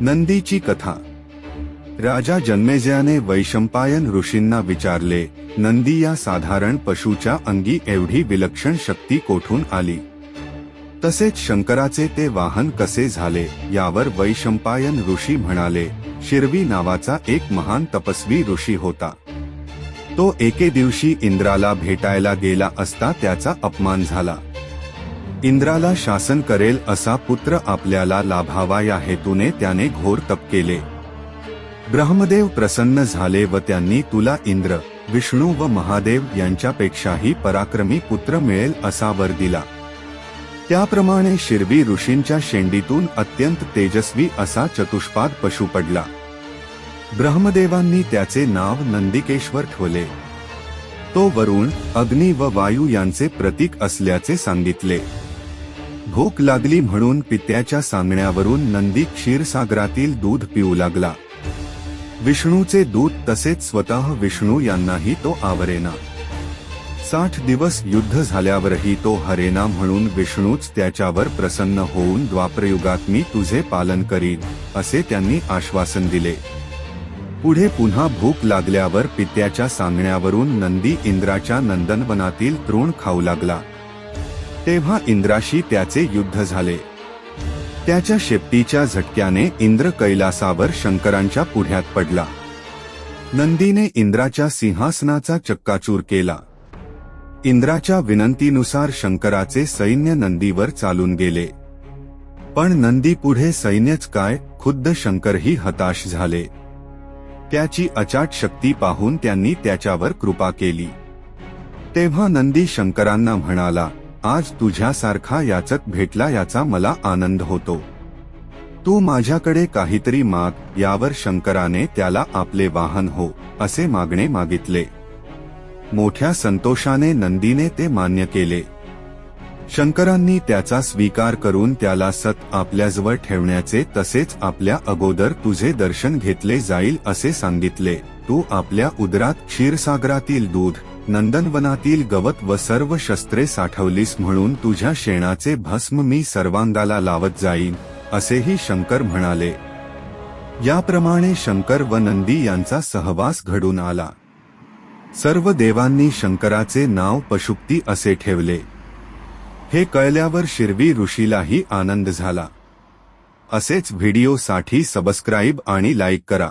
नंदीची कथा. राजा जन्मेजयाने वैशंपायन ऋषींना विचारले नंदी या साधारण पशुच्या अंगी एवढी विलक्षण शक्ती कोठून आली? तसेच शंकराचे ते वाहन कसे झाले? यावर वैशंपायन ऋषी म्हणाले शिरवी नावाचा एक महान तपस्वी ऋषी होता. तो एके दिवशी इंद्राला भेटायला गेला असता त्याचा अपमान झाला. इंद्राला शासन करेल असा पुत्र आपल्याला लाभावा या हेतूने त्याने घोर तप केले. ब्रह्मदेव प्रसन्न झाले व त्यांनी तुला इंद्र विष्णू व महादेव यांच्यापेक्षाही पराक्रमी पुत्र मिळेल असा वर दिला. त्याप्रमाणे शिरवी ऋषींच्या शेंडीतून अत्यंत तेजस्वी असा चतुष्पाद पशु पडला. ब्रह्मदेवांनी त्याचे नाव नंदिकेश्वर ठेवले. तो वरुण अग्नी व वायू यांचे प्रतीक असल्याचे सांगितले. भूक लागली म्हणून पित्याच्या सांगण्यावरून नंदी क्षीरसागरातील दूध पिऊ लागला. विष्णूचे दूध तसेच स्वतः विष्णू यांनाही तो आवरेना. साठ दिवस युद्ध झाल्यावरही तो हरेना म्हणून विष्णूच त्याच्यावर प्रसन्न होऊन द्वाप्रयुगात मी तुझे पालन करीन असे त्यांनी आश्वासन दिले. पुढे पुन्हा भूक लागल्यावर पित्याच्या सांगण्यावरून नंदी इंद्राच्या नंदनवनातील तृण खाऊ लागला. तेव्हा इंद्राशी त्याचे युद्ध झाले. त्याच्या शेपटीच्या झटक्याने इंद्र कैलासावर शंकरांच्या पुढ्यात पडला. नंदीने इंद्राच्या सिंहासनाचा चक्काचूर केला. इंद्राच्या विनंतीनुसार शंकराचे सैन्य नंदीवर चालून गेले. पण नंदी पुढे सैन्यच काय खुद्द शंकरही हताश झाले. त्याची अचाट शक्ती पाहून त्यांनी त्याच्यावर कृपा केली. तेव्हा नंदी शंकरांना म्हणाला आज तुझ्यासारखा याचक भेटला याचा मला आनंद होतो. तू माझ्याकडे काहीतरी माग यावर शंकराने त्याला आपले वाहन हो असे मागणे मागितले. मोठ्या संतोषाने नंदीने ते मान्य केले. शंकरांनी त्याचा स्वीकार करून त्याला सत आपल्याजवळ ठेवण्याचे तसेच आपल्या अगोदर तुझे दर्शन घेतले जाईल असे सांगितले. तू आपल्या उदरात क्षीरसागरातील दूध नंदनवनातील गवत व सर्व शस्त्रे साठवलीस म्हणून तुझ्या शेणाचे भस्म मी सर्वांगाला लावत जाईन असेही शंकर म्हणाले. याप्रमाणे शंकर व नंदी यांचा सहवास घडून आला. सर्व देवांनी शंकराचे नाव पशुक्ती असे ठेवले. हे कळल्यावर शिरवी ऋषीलाही आनंद झाला. असेच व्हिडिओसाठी सबस्क्राईब आणि लाईक करा.